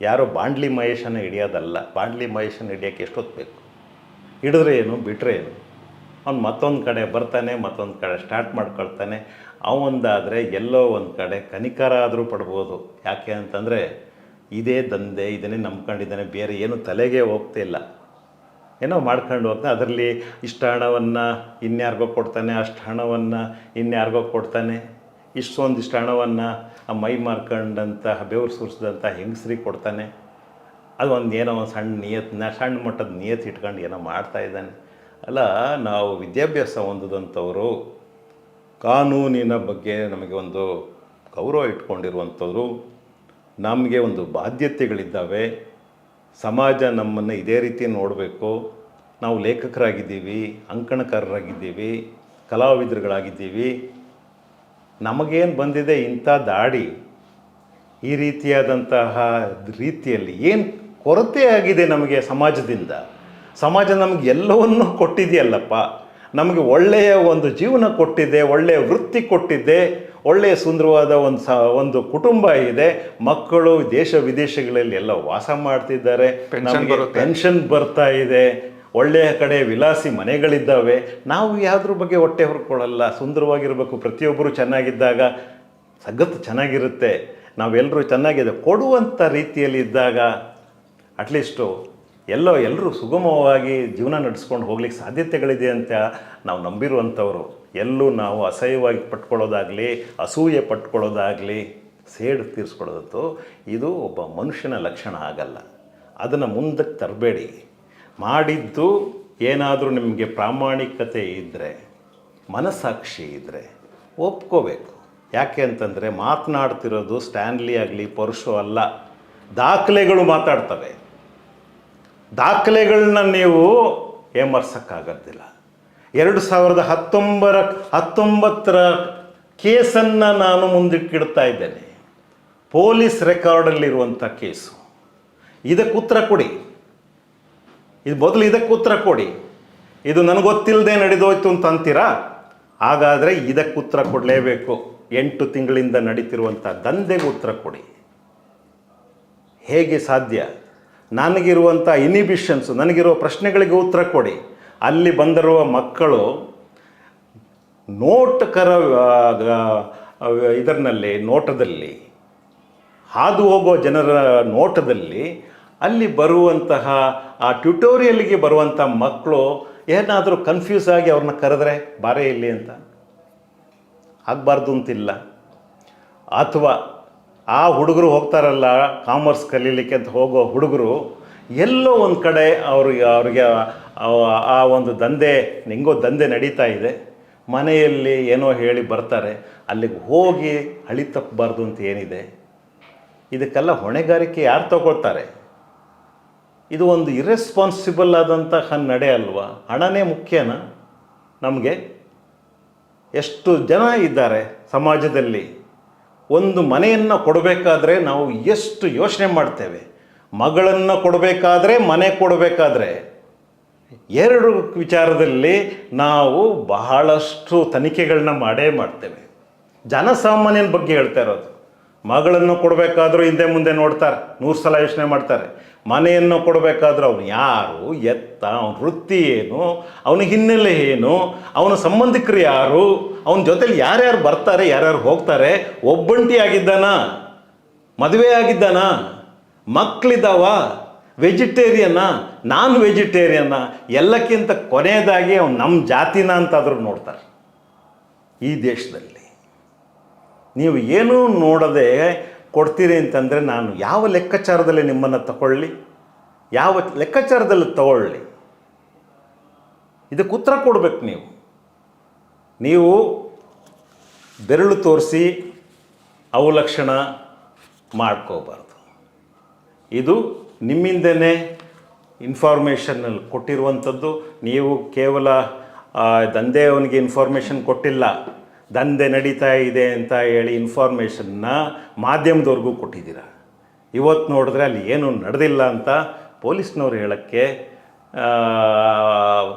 ಯಾರೋ ಬಾಂಡ್ಲಿ ಮಹೇಶನ ಹಿಡಿಯೋದಲ್ಲ, ಬಾಂಡ್ಲಿ ಮಹೇಶನ ಹಿಡಿಯೋಕ್ಕೆ ಎಷ್ಟೊತ್ತು ಬೇಕು? ಹಿಡಿದ್ರೆ ಏನು ಬಿಟ್ಟರೆ ಏನು? ಅವ್ನು ಮತ್ತೊಂದು ಕಡೆ ಬರ್ತಾನೆ, ಮತ್ತೊಂದು ಕಡೆ ಸ್ಟಾರ್ಟ್ ಮಾಡ್ಕೊಳ್ತಾನೆ. ಅವೊಂದಾದರೆ ಎಲ್ಲೋ ಒಂದು ಕಡೆ ಕನಿಕರ ಆದರೂ ಪಡ್ಬೋದು. ಯಾಕೆ ಅಂತಂದರೆ, ಇದೇ ದಂಧೆ, ಇದನ್ನೇ ನಂಬ್ಕೊಂಡಿದ್ದಾನೆ. ಬೇರೆ ಏನು ತಲೆಗೆ ಹೋಗ್ತಿಲ್ಲ ಏನೋ ಮಾಡ್ಕೊಂಡು ಹೋಗ್ತಾನೆ ಅದರಲ್ಲಿ ಇಷ್ಟು ಹಣವನ್ನು ಇನ್ಯಾರಿಗೋ ಕೊಡ್ತಾನೆ ಅಷ್ಟು ಹಣವನ್ನು ಇನ್ಯಾರಿಗೋ ಕೊಡ್ತಾನೆ. ಇಷ್ಟೊಂದಿಷ್ಟು ಹಣವನ್ನು ಆ ಮೈ ಮಾರ್ಕೊಂಡಂತಹ ಬೆವರು ಸುರಿಸಿದಂಥ ಹೆಂಗಸ್ರಿಗೆ ಕೊಡ್ತಾನೆ. ಅದು ಒಂದು ಏನೋ ಒಂದು ಸಣ್ಣ ನಿಯತ್ನ ಸಣ್ಣ ಮಟ್ಟದ ನಿಯತ್ ಇಟ್ಕೊಂಡು ಏನೋ ಮಾಡ್ತಾ ಇದ್ದಾನೆ. ಅಲ್ಲ, ನಾವು ವಿದ್ಯಾಭ್ಯಾಸ ಹೊಂದಿದಂಥವರು, ಕಾನೂನಿನ ಬಗ್ಗೆ ನಮಗೆ ಒಂದು ಗೌರವ ಇಟ್ಕೊಂಡಿರುವಂಥವ್ರು, ನಮಗೆ ಒಂದು ಬಾಧ್ಯತೆಗಳಿದ್ದಾವೆ. ಸಮಾಜ ನಮ್ಮನ್ನು ಇದೇ ರೀತಿ ನೋಡಬೇಕು. ನಾವು ಲೇಖಕರಾಗಿದ್ದೀವಿ, ಅಂಕಣಕಾರರಾಗಿದ್ದೀವಿ, ಕಲಾವಿದರುಗಳಾಗಿದ್ದೀವಿ. ನಮಗೇನು ಬಂದಿದೆ ಇಂಥ ದಾಡಿ? ಈ ರೀತಿಯಾದಂತಹ ರೀತಿಯಲ್ಲಿ ಏನು ಕೊರತೆ ಆಗಿದೆ ನಮಗೆ ಸಮಾಜದಿಂದ? ಸಮಾಜ ನಮಗೆ ಎಲ್ಲವನ್ನೂ ಕೊಟ್ಟಿದೆಯಲ್ಲಪ್ಪ. ನಮಗೆ ಒಳ್ಳೆಯ ಒಂದು ಜೀವನ ಕೊಟ್ಟಿದೆ ಒಳ್ಳೆಯ ವೃತ್ತಿ ಕೊಟ್ಟಿದೆ ಒಳ್ಳೆಯ ಸುಂದರವಾದ ಒಂದು ಸ ಒಂದು ಕುಟುಂಬ ಇದೆ. ಮಕ್ಕಳು ದೇಶ ವಿದೇಶಗಳಲ್ಲಿ ಎಲ್ಲ ವಾಸ ಮಾಡ್ತಿದ್ದಾರೆ. ನಮಗೆ. ಪೆನ್ಷನ್ ಬರ್ತಾ ಇದೆ. ಒಳ್ಳೆಯ ಕಡೆ ವಿಲಾಸಿ ಮನೆಗಳಿದ್ದಾವೆ. ನಾವು ಯಾವುದ್ರ ಬಗ್ಗೆ ಹೊಟ್ಟೆ ಹೊರ್ಕೊಳ್ಳಲ್ಲ. ಸುಂದರವಾಗಿರಬೇಕು. ಪ್ರತಿಯೊಬ್ಬರು ಚೆನ್ನಾಗಿದ್ದಾಗ ಸಗತ್ತು ಚೆನ್ನಾಗಿರುತ್ತೆ. ನಾವೆಲ್ಲರೂ ಚೆನ್ನಾಗಿದೆ ಕೊಡುವಂಥ ರೀತಿಯಲ್ಲಿ ಇದ್ದಾಗ ಅಟ್ಲೀಸ್ಟು ಎಲ್ಲೋ ಎಲ್ಲರೂ ಸುಗಮವಾಗಿ ಜೀವನ ನಡೆಸ್ಕೊಂಡು ಹೋಗ್ಲಿಕ್ಕೆ ಸಾಧ್ಯತೆಗಳಿದೆ ಅಂತ ನಾವು ನಂಬಿರುವಂಥವ್ರು. ಎಲ್ಲೂ ನಾವು ಅಸಹ್ಯವಾಗಿ ಪಟ್ಕೊಳ್ಳೋದಾಗಲಿ, ಅಸೂಯೆ ಪಟ್ಕೊಳ್ಳೋದಾಗಲಿ, ಸೇಡು ತೀರಿಸ್ಕೊಳ್ಳೋದಂತೂ ಇದು ಒಬ್ಬ ಮನುಷ್ಯನ ಲಕ್ಷಣ ಆಗಲ್ಲ. ಅದನ್ನು ಮುಂದಕ್ಕೆ ತರಬೇಡಿ. ಮಾಡಿದ್ದು ಏನಾದರೂ ನಿಮಗೆ ಪ್ರಾಮಾಣಿಕತೆ ಇದ್ದರೆ ಮನಸ್ಸಾಕ್ಷಿ ಇದ್ದರೆ ಒಪ್ಕೋಬೇಕು. ಯಾಕೆ ಅಂತಂದರೆ ಮಾತನಾಡ್ತಿರೋದು ಸ್ಟ್ಯಾನ್ಲಿ ಆಗಲಿ, ಪರುಷು ಅಲ್ಲ, ದಾಖಲೆಗಳು ಮಾತಾಡ್ತವೆ. ದಾಖಲೆಗಳನ್ನ ನೀವು ಏಮರ್ಸೋಕ್ಕಾಗೋದಿಲ್ಲ ಎರಡು ಸಾವಿರದ ಹತ್ತೊಂಬರ, ಹತ್ತೊಂಬತ್ತರ ಕೇಸನ್ನು ನಾನು ಮುಂದಕ್ಕಿಡ್ತಾ ಇದ್ದೇನೆ. ಪೊಲೀಸ್ ರೆಕಾರ್ಡಲ್ಲಿರುವಂಥ ಕೇಸು. ಇದಕ್ಕೆ ಉತ್ತರ ಕೊಡಿ. ಇದು ಮೊದಲು ಇದಕ್ಕೆ ಉತ್ತರ ಕೊಡಿ. ಇದು ನನಗೊತ್ತಿಲ್ಲದೆ ನಡೆದೋಯ್ತು ಅಂತ ಅಂತೀರಾ? ಹಾಗಾದರೆ ಇದಕ್ಕೆ ಉತ್ತರ ಕೊಡಲೇಬೇಕು. ಎಂಟು ತಿಂಗಳಿಂದ ನಡೀತಿರುವಂಥ ದಂಧೆಗೆ ಉತ್ತರ ಕೊಡಿ. ಹೇಗೆ ಸಾಧ್ಯ? ನನಗಿರುವಂಥ ಇನಿಬಿಷನ್ಸು ನನಗಿರುವ ಪ್ರಶ್ನೆಗಳಿಗೆ ಉತ್ತರ ಕೊಡಿ. ಅಲ್ಲಿ ಬಂದಿರುವ ಮಕ್ಕಳು ನೋಟಕರ ಇದರಲ್ಲಿ ನೋಟದಲ್ಲಿ, ಹಾದು ಹೋಗೋ ಜನರ ನೋಟದಲ್ಲಿ ಅಲ್ಲಿ ಬರುವಂತಹ, ಆ ಟ್ಯುಟೋರಿಯಲ್ಗೆ ಬರುವಂಥ ಮಕ್ಕಳು ಏನಾದರೂ ಕನ್ಫ್ಯೂಸ್ ಆಗಿ ಅವ್ರನ್ನ ಕರೆದ್ರೆ, ಬಾರೇ ಇಲ್ಲಿ ಅಂತ. ಆಗಬಾರ್ದು ಅಂತಿಲ್ಲ. ಅಥವಾ, ಆ ಹುಡುಗರು ಹೋಗ್ತಾರಲ್ಲ ಕಾಮರ್ಸ್ ಕಲೀಲಿಕ್ಕೆ ಅಂತ ಹೋಗೋ ಹುಡುಗರು, ಎಲ್ಲೋ ಒಂದು ಕಡೆ ಅವ್ರಿಗೆ ಅವ್ರಿಗೆ, ಆ- ಒಂದು ದಂಧೆ, ಹೆಂಗೋ ದಂಧೆ ನಡೀತಾ ಇದೆ. ಮನೆಯಲ್ಲಿ ಏನೋ ಹೇಳಿ ಬರ್ತಾರೆ. ಅಲ್ಲಿಗೆ ಹೋಗಿ ಹಳಿ ತಪ್ಪಬಾರ್ದು ಅಂತ ಏನಿದೆ? ಇದಕ್ಕೆಲ್ಲ ಹೊಣೆಗಾರಿಕೆ ಯಾರು ತಗೊಳ್ತಾರೆ? ಇದು ಒಂದು ಇರೆಸ್ಪಾನ್ಸಿಬಲ್ ಆದಂತಹ ನಡೆ ಅಲ್ವಾ? ಹಣನೇ ಮುಖ್ಯನಾ? ನಮಗೆ? ಎಷ್ಟು ಜನ ಇದ್ದಾರೆ ಸಮಾಜದಲ್ಲಿ? ಒಂದು ಮನೆಯನ್ನು ಕೊಡಬೇಕಾದ್ರೆ ನಾವು ಎಷ್ಟು ಯೋಚನೆ ಮಾಡ್ತೇವೆ? ಮಗಳನ್ನು ಕೊಡಬೇಕಾದ್ರೆ ಮನೆ ಕೊಡಬೇಕಾದ್ರೆ? ಎರಡು ವಿಚಾರದಲ್ಲಿ ನಾವು ಬಹಳಷ್ಟು ತನಿಖೆಗಳನ್ನ ಮಾಡೇ ಮಾಡ್ತೇವೆ. ಜನಸಾಮಾನ್ಯನ ಬಗ್ಗೆ ಹೇಳ್ತಾ ಇರೋದು. ಮಗಳನ್ನು ಕೊಡಬೇಕಾದ್ರೂ ಹಿಂದೆ ಮುಂದೆ ನೋಡ್ತಾರೆ. ನೂರು ಸಲ ಯೋಚನೆ ಮಾಡ್ತಾರೆ. ಮನೆಯನ್ನು ಕೊಡಬೇಕಾದ್ರೆ ಅವನು ಯಾರು, ಎತ್ತ, ಅವನ ವೃತ್ತಿ ಏನು, ಅವನ ಹಿನ್ನೆಲೆ ಏನು, ಅವನ ಸಂಬಂಧಿಕರು ಯಾರು, ಅವನ ಜೊತೆಲಿ ಯಾರ್ಯಾರು ಬರ್ತಾರೆ, ಯಾರ್ಯಾರು ಹೋಗ್ತಾರೆ, ಒಬ್ಬಂಟಿ ಆಗಿದ್ದಾನ, ಮದುವೆ ಆಗಿದ್ದಾನ ಮಕ್ಕಳಿದ್ದಾವ ವೆಜಿಟೇರಿಯನ್ನ, ನಾನ್ ವೆಜಿಟೇರಿಯನ್ನ, ಎಲ್ಲಕ್ಕಿಂತ ಕೊನೆಯದಾಗಿ ಅವ್ನು ನಮ್ಮ ಜಾತಿನ ಅಂತಾದರೂ ನೋಡ್ತಾರೆ. ಈ ದೇಶದಲ್ಲಿ ನೀವು ಏನೂ ನೋಡದೆ ಕೊಡ್ತೀರಿ ಅಂತಂದರೆ ನಾನು ಯಾವ ಲೆಕ್ಕಾಚಾರದಲ್ಲಿ ನಿಮ್ಮನ್ನು ತಗೊಳ್ಳಿ, ಯಾವ ಲೆಕ್ಕಾಚಾರದಲ್ಲಿ ತಗೊಳ್ಳಿ? ಇದಕ್ಕೆ ಉತ್ತರ ಕೊಡಬೇಕು ನೀವು. ನೀವು ಬೆರಳು ತೋರಿಸಿ ಅವಲಕ್ಷಣ ಮಾಡ್ಕೋಬಾರ್ದು. ಇದು ನಿಮ್ಮಿಂದನೇ ಇನ್ಫಾರ್ಮೇಷನಲ್ಲಿ ಕೊಟ್ಟಿರುವಂಥದ್ದು. ನೀವು ಕೇವಲ ದಂಧೆ ಅವನಿಗೆ ಇನ್ಫಾರ್ಮೇಷನ್ ಕೊಟ್ಟಿಲ್ಲ. ದಂಧೆ ನಡೀತಾ ಇದೆ ಅಂತ ಹೇಳಿ ಇನ್ಫಾರ್ಮೇಷನ್ನ ಮಾಧ್ಯಮದವ್ರಿಗೂ ಕೊಟ್ಟಿದ್ದೀರ? ಇವತ್ತು ನೋಡಿದ್ರೆ ಅಲ್ಲಿ ಏನು ನಡೆದಿಲ್ಲ ಅಂತ ಪೊಲೀಸ್ನವ್ರು ಹೇಳೋಕ್ಕೆ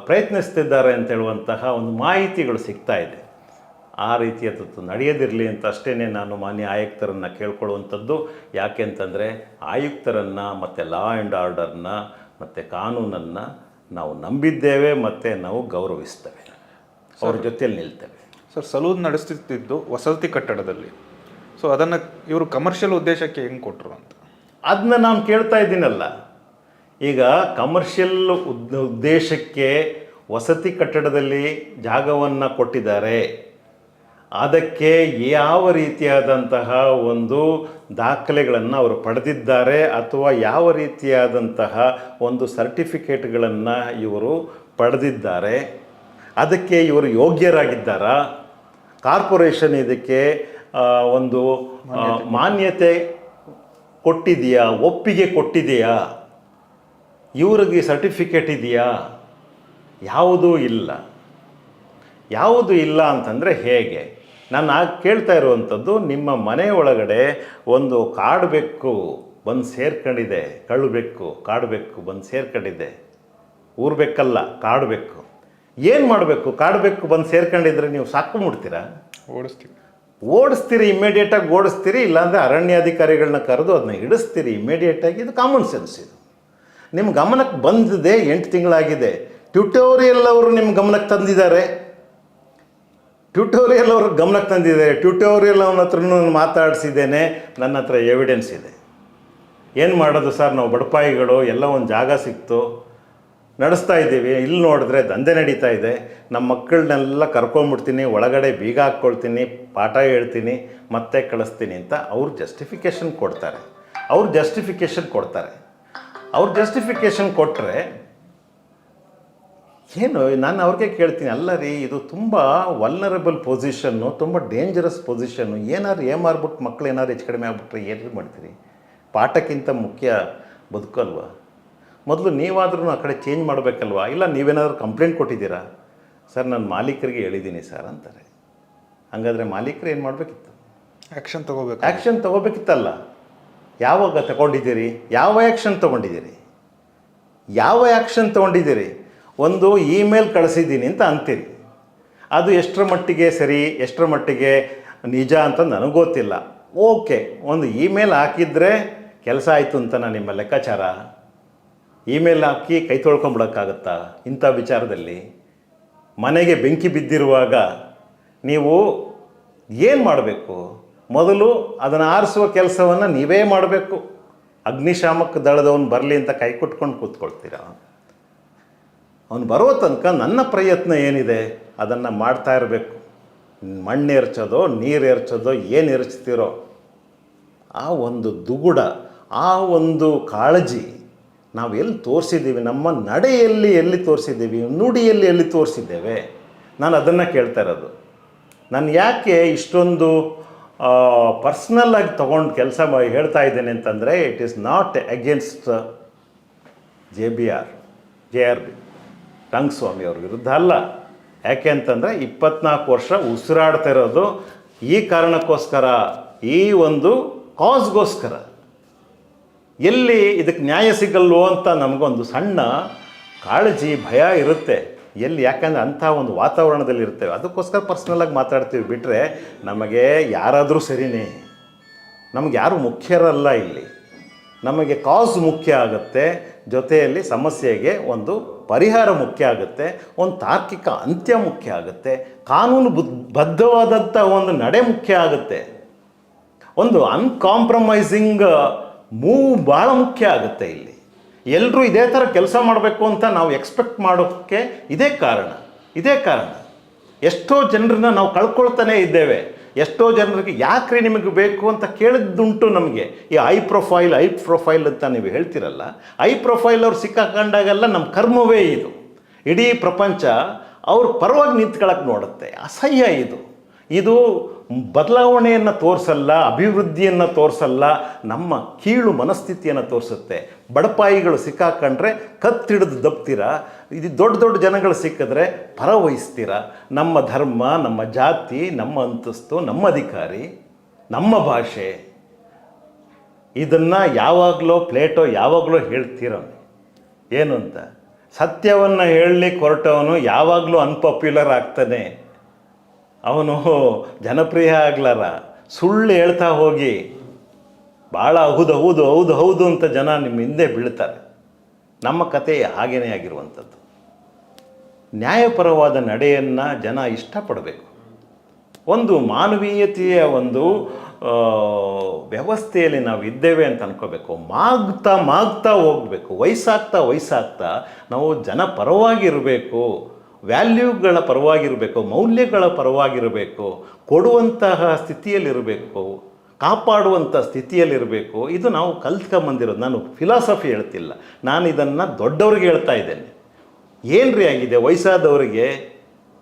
ಪ್ರಯತ್ನಿಸ್ತಿದ್ದಾರೆ ಅಂತ ಹೇಳುವಂತಹ ಒಂದು ಮಾಹಿತಿಗಳು ಸಿಗ್ತಾ ಇದೆ. ಆ ರೀತಿಯ ತತ್ವ ನಡೆಯೋದಿರಲಿ ಅಂತ ಅಷ್ಟೇ ನಾನು ಮಾನ್ಯ ಆಯುಕ್ತರನ್ನು ಕೇಳ್ಕೊಳ್ಳುವಂಥದ್ದು. ಯಾಕೆ ಅಂತಂದರೆ ಆಯುಕ್ತರನ್ನು ಮತ್ತು ಲಾ ಆ್ಯಂಡ್ ಆರ್ಡರ್ನ ಮತ್ತು ಕಾನೂನನ್ನು ನಾವು ನಂಬಿದ್ದೇವೆ ಮತ್ತು ನಾವು ಗೌರವಿಸ್ತೇವೆ. ಅವ್ರ ಜೊತೆಯಲ್ಲಿ ನಿಲ್ತೇವೆ. ಸರ್, ಸಲೂನ್ ನಡೆಸ್ತಿದ್ದು ವಸತಿ ಕಟ್ಟಡದಲ್ಲಿ. ಸೊ ಅದನ್ನು ಇವರು ಕಮರ್ಷಿಯಲ್ ಉದ್ದೇಶಕ್ಕೆ ಹೆಂಗೆ ಕೊಟ್ಟರು ಅಂತ? ಅದನ್ನ ನಾನು ಕೇಳ್ತಾ ಇದ್ದೀನಲ್ಲ. ಈಗ ಕಮರ್ಷಿಯಲ್ ಉದ್, ಉದ್ದೇಶಕ್ಕೆ ವಸತಿ ಕಟ್ಟಡದಲ್ಲಿ ಜಾಗವನ್ನು ಕೊಟ್ಟಿದ್ದಾರೆ. ಅದಕ್ಕೆ ಯಾವ ರೀತಿಯಾದಂತಹ ಒಂದು ದಾಖಲೆಗಳನ್ನು ಅವರು ಪಡೆದಿದ್ದಾರೆ ಅಥವಾ ಯಾವ ರೀತಿಯಾದಂತಹ ಒಂದು ಸರ್ಟಿಫಿಕೇಟ್ಗಳನ್ನು ಇವರು ಪಡೆದಿದ್ದಾರೆ, ಅದಕ್ಕೆ ಇವರು ಯೋಗ್ಯರಾಗಿದ್ದಾರಾ? ಕಾರ್ಪೊರೇಷನ್ ಇದಕ್ಕೆ ಒಂದು ಮಾನ್ಯತೆ ಕೊಟ್ಟಿದೆಯಾ ಒಪ್ಪಿಗೆ ಕೊಟ್ಟಿದೆಯಾ? ಇವ್ರಿಗೆ ಸರ್ಟಿಫಿಕೇಟ್ ಇದೆಯಾ? ಯಾವುದೂ ಇಲ್ಲ. ಯಾವುದು ಇಲ್ಲ ಅಂತಂದರೆ ಹೇಗೆ? ನಾನು ಆಗ ಕೇಳ್ತಾ ಇರುವಂಥದ್ದು ನಿಮ್ಮ ಮನೆ ಒಳಗಡೆ ಒಂದು ಕಾಡು ಬೆಕ್ಕು ಬಂದು ಸೇರ್ಕೊಂಡಿದೆ ಕಳ್ಳು ಬೆಕ್ಕು ಕಾಡು ಬೆಕ್ಕು ಬಂದು ಸೇರ್ಕೊಂಡಿದೆ. ಊರ್ಬೇಕಲ್ಲ ಬೆಕ್ಕು. ಏನು ಮಾಡಬೇಕು? ಕಾಡಬೇಕು ಬಂದು ಸೇರ್ಕೊಂಡಿದ್ರೆ ನೀವು ಸಾಕು ಮುಡ್ತೀರಾ ಓಡಿಸ್ತೀವಿ. ಓಡಿಸ್ತೀರಿ ಇಮ್ಮಿಡಿಯೇಟಾಗಿ ಓಡಿಸ್ತೀರಿ ಇಲ್ಲಾಂದರೆ ಅರಣ್ಯಾಧಿಕಾರಿಗಳನ್ನ ಕರೆದು ಅದನ್ನ ಹಿಡಿಸ್ತೀರಿ ಇಮ್ಮಿಡಿಯೇಟಾಗಿ ಇದು ಕಾಮನ್ ಸೆನ್ಸ್ ಇದು. ನಿಮ್ಮ ಗಮನಕ್ಕೆ ಬಂದಿದೆ ಎಂಟು ತಿಂಗಳಾಗಿದೆ. ಟ್ಯೂಟೋರಿಯಲ್ ಅವರು ನಿಮ್ಮ ಗಮನಕ್ಕೆ ತಂದಿದ್ದಾರೆ. ಟ್ಯೂಟೋರಿಯಲ್ ಅವರು ಗಮನಕ್ಕೆ ತಂದಿದ್ದಾರೆ. ಟ್ಯೂಟೋರಿಯಲ್ ಅವನ ಹತ್ರನೂ ಮಾತಾಡಿಸಿದ್ದೇನೆ ನನ್ನ ಹತ್ರ ಎವಿಡೆನ್ಸ್ ಇದೆ. ಏನು ಮಾಡೋದು ಸರ್? ನಾವು ಬಡಪಾಯಿಗಳು ಎಲ್ಲ ಒಂದು ಜಾಗ ಸಿಕ್ತು. ನಡೆಸ್ತಾ ಇದ್ದೀವಿ. ಇಲ್ಲಿ ನೋಡಿದ್ರೆ ದಂಧೆ ನಡೀತಾ ಇದೆ. ನಮ್ಮ ಮಕ್ಕಳನ್ನೆಲ್ಲ ಕರ್ಕೊಂಬಿಡ್ತೀನಿ, ಒಳಗಡೆ ಬೀಗ ಹಾಕ್ಕೊಳ್ತೀನಿ, ಪಾಠ ಹೇಳ್ತೀನಿ, ಮತ್ತೆ ಕಳಿಸ್ತೀನಿ ಅಂತ ಅವ್ರು ಜಸ್ಟಿಫಿಕೇಷನ್ ಕೊಡ್ತಾರೆ. ಅವ್ರು ಜಸ್ಟಿಫಿಕೇಷನ್ ಕೊಡ್ತಾರೆ. ಅವ್ರು ಜಸ್ಟಿಫಿಕೇಷನ್ ಕೊಟ್ಟರೆ ಏನು, ನಾನು ಅವ್ರಿಗೆ ಕೇಳ್ತೀನಿ, ಅಲ್ಲ ರೀ, ಇದು ತುಂಬ ವಲ್ನರಬಲ್ ಪೊಸಿಷನ್ನು ತುಂಬ ಡೇಂಜರಸ್ ಪೊಸಿಷನ್ನು ಏನಾದ್ರು ಏ ಮಾರ್ಬಿಟ್ಟು ಮಕ್ಳು ಏನಾದ್ರು ಹೆಚ್ಚು ಕಡಿಮೆ ಆಗ್ಬಿಟ್ರೆ ಏನು ಮಾಡ್ತೀರಿ? ಪಾಠಕ್ಕಿಂತ ಮುಖ್ಯ ಬದುಕಲ್ವಾ? ಮೊದಲು ನೀವಾದ್ರೂ ಆ ಕಡೆ ಚೇಂಜ್ ಮಾಡಬೇಕಲ್ವಾ? ಇಲ್ಲ ನೀವೇನಾದರೂ ಕಂಪ್ಲೇಂಟ್ ಕೊಟ್ಟಿದ್ದೀರಾ? ಸರ್ ನಾನು ಮಾಲೀಕರಿಗೆ ಹೇಳಿದ್ದೀನಿ ಸರ್ ಅಂತಾರೆ. ಹಾಗಾದರೆ ಮಾಲೀಕರು ಏನು ಮಾಡಬೇಕಿತ್ತು? ಆ್ಯಕ್ಷನ್ ತಗೋಬೇಕು. ಆ್ಯಕ್ಷನ್ ತೊಗೋಬೇಕಿತ್ತಲ್ಲ. ಯಾವಾಗ ತಗೊಂಡಿದ್ದೀರಿ? ಯಾವ ಆ್ಯಕ್ಷನ್ ತೊಗೊಂಡಿದ್ದೀರಿ? ಯಾವ ಆ್ಯಕ್ಷನ್ ತೊಗೊಂಡಿದ್ದೀರಿ? ಒಂದು ಇಮೇಲ್ ಕಳಿಸಿದ್ದೀನಿ ಅಂತ ಅಂತೀರಿ. ಅದು ಎಷ್ಟರ ಮಟ್ಟಿಗೆ ಸರಿ ಎಷ್ಟರ ಮಟ್ಟಿಗೆ ನಿಜ ಅಂತ ನನಗೆ ಗೊತ್ತಿಲ್ಲ. ಓಕೆ ಒಂದು ಇಮೇಲ್ ಹಾಕಿದರೆ ಕೆಲಸ ಆಯಿತು ಅಂತ ನಾನು ನಿಮ್ಮ ಲೆಕ್ಕಾಚಾರ? ಇಮೇಲ್ ಹಾಕಿ ಕೈ ತೊಳ್ಕೊಂಬಿಡೋಕ್ಕಾಗತ್ತಾ? ಇಂಥ ವಿಚಾರದಲ್ಲಿ ಮನೆಗೆ ಬೆಂಕಿ ಬಿದ್ದಿರುವಾಗ ನೀವು ಏನು ಮಾಡಬೇಕು? ಮೊದಲು ಅದನ್ನು ಆರಿಸುವ ಕೆಲಸವನ್ನು ನೀವೇ ಮಾಡಬೇಕು. ಅಗ್ನಿಶಾಮಕ ದಳದವನು ಬರಲಿ ಅಂತ ಕೈ ಕೊಟ್ಕೊಂಡು ಕೂತ್ಕೊಳ್ತೀರಾ? ಅವನು ಬರೋ ತನಕ ನನ್ನ ಪ್ರಯತ್ನ ಏನಿದೆ? ಅದನ್ನು ಮಾಡ್ತಾ ಇರಬೇಕು. ಮಣ್ಣು ಎರಚೋದೋ ನೀರು ಎರಚೋದೋ ಏನು ಎರಚ್ತೀರೋ ಆ ಒಂದು ದುಗುಡ, ಆ ಒಂದು ಕಾಳಜಿ ನಾವು ಎಲ್ಲಿ ತೋರಿಸಿದ್ದೀವಿ? ನಮ್ಮ ನಡೆಯಲ್ಲಿ ಎಲ್ಲಿ ತೋರಿಸಿದ್ದೀವಿ? ನುಡಿಯಲ್ಲಿ ಎಲ್ಲಿ ತೋರಿಸಿದ್ದೇವೆ? ನಾನು ಅದನ್ನು ಕೇಳ್ತಾ ಇರೋದು. ನಾನು ಯಾಕೆ ಇಷ್ಟೊಂದು ಪರ್ಸ್ನಲ್ ಆಗಿ ತೊಗೊಂಡು ಕೆಲಸ ಹೇಳ್ತಾ ಇದ್ದೇನೆ ಅಂತಂದರೆ it is not against J B R J R B Rangaswamy ಅವ್ರ ವಿರುದ್ಧ ಅಲ್ಲ. ಯಾಕೆ ಅಂತಂದರೆ, ಇಪ್ಪತ್ನಾಲ್ಕು ವರ್ಷ ಉಸಿರಾಡ್ತಾ ಇರೋದು ಈ ಕಾರಣಕ್ಕೋಸ್ಕರ, ಈ ಒಂದು ಕಾಸ್ಗೋಸ್ಕರ ಎಲ್ಲಿ ಇದಕ್ಕೆ ನ್ಯಾಯ ಸಿಗಲ್ವೋ ಅಂತ ನಮಗೊಂದು ಸಣ್ಣ ಕಾಳಜಿ, ಭಯ ಇರುತ್ತೆ. ಎಲ್ಲಿ ಯಾಕಂದರೆ ಅಂಥ ಒಂದು ವಾತಾವರಣದಲ್ಲಿ ಇರ್ತೇವೆ ಅದಕ್ಕೋಸ್ಕರ ಪರ್ಸ್ನಲಾಗಿ ಮಾತಾಡ್ತೀವಿ. ಬಿಟ್ಟರೆ ನಮಗೆ ಯಾರಾದರೂ ಸರಿನೇ. ನಮ್ಗೆ ಯಾರು ಮುಖ್ಯರಲ್ಲ ಇಲ್ಲಿ. ನಮಗೆ ಕಾಸ್ ಮುಖ್ಯ ಆಗುತ್ತೆ. ಜೊತೆಯಲ್ಲಿ ಸಮಸ್ಯೆಗೆ ಒಂದು ಪರಿಹಾರ ಮುಖ್ಯ ಆಗುತ್ತೆ. ಒಂದು ತಾರ್ಕಿಕ ಅಂತ್ಯ ಮುಖ್ಯ ಆಗುತ್ತೆ. ಕಾನೂನು ಬುದ್, ಬದ್ಧವಾದಂಥ ಒಂದು ನಡೆ ಮುಖ್ಯ ಆಗುತ್ತೆ. ಒಂದು ಅನ್ಕಾಂಪ್ರಮೈಸಿಂಗ್ ಮೂವ್ ಭಾಳ ಮುಖ್ಯ ಆಗುತ್ತೆ ಇಲ್ಲಿ. ಎಲ್ಲರೂ ಇದೇ ಥರ ಕೆಲಸ ಮಾಡಬೇಕು ಅಂತ ನಾವು ಎಕ್ಸ್ಪೆಕ್ಟ್ ಮಾಡೋಕ್ಕೆ ಇದೇ ಕಾರಣ ಇದೇ ಕಾರಣ. ಎಷ್ಟೋ ಜನರನ್ನ ನಾವು ಕಳ್ಕೊಳ್ತಾನೆ ಇದ್ದೇವೆ. ಎಷ್ಟೋ ಜನರಿಗೆ ಯಾಕ್ರಿ ನಿಮಗೆ ಬೇಕು ಅಂತ ಕೇಳಿದ್ದುಂಟು ನಮಗೆ. ಈ ಐ ಪ್ರೊಫೈಲ್ ಐ ಪ್ರೊಫೈಲ್ ಅಂತ ನೀವು ಹೇಳ್ತಿರಲ್ಲ ಐ ಪ್ರೊಫೈಲ್ ಅವ್ರು ಸಿಕ್ಕಾಕೊಂಡಾಗೆಲ್ಲ ನಮ್ಮ ಕರ್ಮವೇ ಇದು. ಇಡೀ ಪ್ರಪಂಚ ಅವ್ರ ಪರವಾಗಿ ನಿಂತ್ಕೊಳ್ಳೋಕೆ ನೋಡುತ್ತೆ. ಅಸಹ್ಯ ಇದು. ಇದು ಬದಲಾವಣೆಯನ್ನು ತೋರಿಸಲ್ಲ, ಅಭಿವೃದ್ಧಿಯನ್ನು ತೋರಿಸಲ್ಲ, ನಮ್ಮ ಕೀಳು ಮನಸ್ಥಿತಿಯನ್ನು ತೋರಿಸುತ್ತೆ. ಬಡಪಾಯಿಗಳು ಸಿಕ್ಕಾಕೊಂಡ್ರೆ ಕತ್ತಿಡಿದು ದಬ್ತೀರ, ಇದು ದೊಡ್ಡ ದೊಡ್ಡ ಜನಗಳು ಸಿಕ್ಕಿದ್ರೆ ಪರವಹಿಸ್ತೀರ. ನಮ್ಮ ಧರ್ಮ, ನಮ್ಮ ಜಾತಿ, ನಮ್ಮ ಅಂತಸ್ತು, ನಮ್ಮ ಅಧಿಕಾರಿ, ನಮ್ಮ ಭಾಷೆ. ಇದನ್ನು ಯಾವಾಗಲೂ ಪ್ಲೇಟೋ ಯಾವಾಗಲೂ ಹೇಳ್ತೀರ ಏನು ಅಂತ? ಸತ್ಯವನ್ನು ಹೇಳಲಿಕ್ಕೆ ಹೊರಟವನು ಯಾವಾಗಲೂ ಅನ್ಪಾಪ್ಯುಲರ್ ಆಗ್ತಾನೆ. ಅವನು ಜನಪ್ರಿಯ ಆಗ್ಲಾರ. ಸುಳ್ಳು ಹೇಳ್ತಾ ಹೋಗಿ ಭಾಳ ಹೌದು ಹೌದು ಹೌದು ಹೌದು ಅಂತ ಜನ ನಿಮ್ಮ ಹಿಂದೆ ಬೀಳ್ತಾರೆ. ನಮ್ಮ ಕತೆ ಹಾಗೇನೇ ಆಗಿರುವಂಥದ್ದು. ನ್ಯಾಯಪರವಾದ ನಡೆಯನ್ನು ಜನ ಇಷ್ಟಪಡಬೇಕು. ಒಂದು ಮಾನವೀಯತೆಯ ಒಂದು ವ್ಯವಸ್ಥೆಯಲ್ಲಿ ನಾವು ಇದ್ದೇವೆ ಅಂತ ಅನ್ಕೋಬೇಕು. ಮಾಗ್ತಾ ಮಾಗ್ತಾ ಹೋಗಬೇಕು. ವಯಸ್ಸಾಗ್ತಾ ವಯಸ್ಸಾಗ್ತಾ ನಾವು ಜನ ಪರವಾಗಿರಬೇಕು ವ್ಯಾಲ್ಯೂಗಳ ಪರವಾಗಿರಬೇಕು, ಮೌಲ್ಯಗಳ ಪರವಾಗಿರಬೇಕು, ಕೊಡುವಂತಹ ಸ್ಥಿತಿಯಲ್ಲಿರಬೇಕು ಕಾಪಾಡುವಂಥ ಸ್ಥಿತಿಯಲ್ಲಿರಬೇಕು. ಇದು ನಾವು ಕಲ್ತ್ಕೊಂಬಂದಿರೋದು ನಾನು ಫಿಲಾಸಫಿ ಹೇಳ್ತಿಲ್ಲ. ನಾನು ಇದನ್ನು ದೊಡ್ಡವ್ರಿಗೆ ಹೇಳ್ತಾ ಇದ್ದೇನೆ. ಏನ್ರಿ ಆಗಿದೆ? ವಯಸ್ಸಾದವರಿಗೆ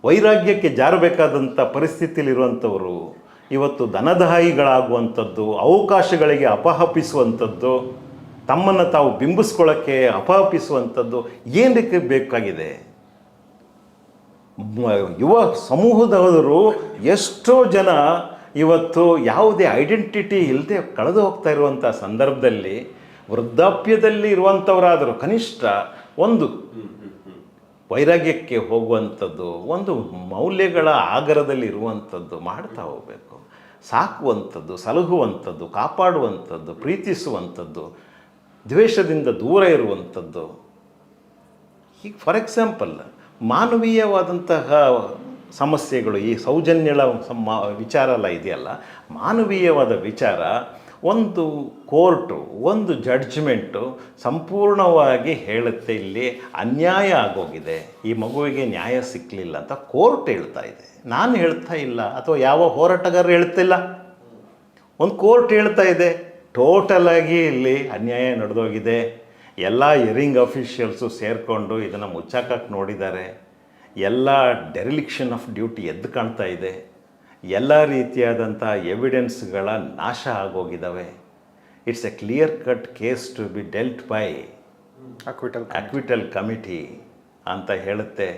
ವೈರಾಗ್ಯಕ್ಕೆ ಜಾರಬೇಕಾದಂಥ ಪರಿಸ್ಥಿತಿಯಲ್ಲಿರುವಂಥವರು, ಇವತ್ತು ಧನದಾಯಿಗಳಾಗುವಂಥದ್ದು ಅವಕಾಶಗಳಿಗೆ ಅಪಹಪಿಸುವಂಥದ್ದು, ತಮ್ಮನ್ನು ತಾವು ಬಿಂಬಿಸ್ಕೊಳ್ಳೋಕ್ಕೆ ಅಪಹಪಿಸುವಂಥದ್ದು ಏನಕ್ಕೆ ಬೇಕಾಗಿದೆ? ಯುವ ಸಮೂಹದವರು ಎಷ್ಟೋ ಜನ ಇವತ್ತು ಯಾವುದೇ ಐಡೆಂಟಿಟಿ ಇಲ್ಲದೆ ಕಳೆದು ಹೋಗ್ತಾ ಇರುವಂಥ ಸಂದರ್ಭದಲ್ಲಿ ವೃದ್ಧಾಪ್ಯದಲ್ಲಿ ಇರುವಂಥವರಾದರೂ ಕನಿಷ್ಠ ಒಂದು ವೈರಾಗ್ಯಕ್ಕೆ ಹೋಗುವಂಥದ್ದು, ಒಂದು ಮೌಲ್ಯಗಳ ಆಗರದಲ್ಲಿ ಇರುವಂಥದ್ದು ಮಾಡ್ತಾ ಹೋಗಬೇಕು. ಸಾಕುವಂಥದ್ದು, ಸಲಹುವಂಥದ್ದು, ಕಾಪಾಡುವಂಥದ್ದು, ಪ್ರೀತಿಸುವಂಥದ್ದು, ದ್ವೇಷದಿಂದ ದೂರ ಇರುವಂಥದ್ದು. ಈಗ ಫಾರ್ ಎಕ್ಸಾಂಪಲ್ ಮಾನವೀಯವಾದಂತಹ ಸಮಸ್ಯೆಗಳು, ಈ ಸೌಜನ್ಯಳ ಸಮ, ವಿಚಾರ ಎಲ್ಲ ಇದೆಯಲ್ಲ, ಮಾನವೀಯವಾದ ವಿಚಾರ, ಒಂದು ಕೋರ್ಟು, ಒಂದು ಜಡ್ಜ್ಮೆಂಟು ಸಂಪೂರ್ಣವಾಗಿ ಹೇಳುತ್ತೆ, ಇಲ್ಲಿ ಅನ್ಯಾಯ ಆಗೋಗಿದೆ, ಈ ಮಗುವಿಗೆ ನ್ಯಾಯ ಸಿಕ್ಕಲಿಲ್ಲ ಅಂತ ಕೋರ್ಟ್ ಹೇಳ್ತಾ ಇದೆ. ನಾನು ಹೇಳ್ತಾ ಇಲ್ಲ, ಅಥವಾ ಯಾವ ಹೋರಾಟಗಾರರು ಹೇಳ್ತಿಲ್ಲ ಒಂದು ಕೋರ್ಟ್ ಹೇಳ್ತಾ ಇದೆ ಟೋಟಲಾಗಿ ಇಲ್ಲಿ ಅನ್ಯಾಯ ನಡೆದೋಗಿದೆ. ಎಲ್ಲ ಇಯರಿಂಗ್ ಅಫಿಷಿಯಲ್ಸು ಸೇರಿಕೊಂಡು ಇದನ್ನು ಮುಚ್ಚಾಕಕ್ಕೆ ನೋಡಿದ್ದಾರೆ. ಎಲ್ಲ ಡೆರಿಲಿಕ್ಷನ್ ಆಫ್ ಡ್ಯೂಟಿ ಎದ್ದು ಕಾಣ್ತಾ ಇದೆ. ಎಲ್ಲ ರೀತಿಯಾದಂಥ ಎವಿಡೆನ್ಸ್ಗಳ ನಾಶ ಆಗೋಗಿದ್ದಾವೆ. It's a clear cut case to be dealt by acquittal acquittal committee ಅಂತ ಹೇಳುತ್ತೆ.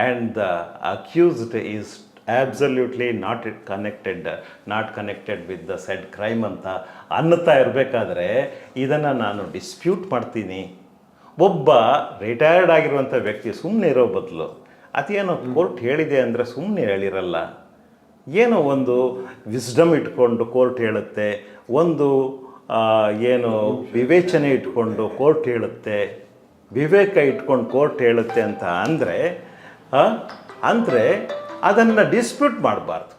And the accused is absolutely not it connected not connected with the said crime ಅಂತ ಅನ್ನುತ್ತಾ ಇರಬೇಕಾದ್ರೆ ಇದನ್ನು ನಾನು ಡಿಸ್ಪ್ಯೂಟ್ ಮಾಡ್ತೀನಿ. ಒಬ್ಬ ರಿಟೈರ್ಡ್ ಆಗಿರುವಂಥ ವ್ಯಕ್ತಿ ಸುಮ್ಮನೆ ಇರೋ ಬದಲು, ಅದೇನೋ ಕೋರ್ಟ್ ಹೇಳಿದೆ ಅಂದರೆ ಸುಮ್ಮನೆ ಹೇಳಿರಲ್ಲ. ಏನೋ ಒಂದು ವಿಸ್ಡಮ್ ಇಟ್ಕೊಂಡು ಕೋರ್ಟ್ ಹೇಳುತ್ತೆ, ಒಂದು ಏನು ವಿವೇಚನೆ ಇಟ್ಕೊಂಡು ಕೋರ್ಟ್ ಹೇಳುತ್ತೆ, ವಿವೇಕ ಇಟ್ಕೊಂಡು ಕೋರ್ಟ್ ಹೇಳುತ್ತೆ ಅಂತ ಅಂದರೆ ಅಂದರೆ ಅದನ್ನು ಡಿಸ್ಪ್ಯೂಟ್ ಮಾಡಬಾರ್ದು.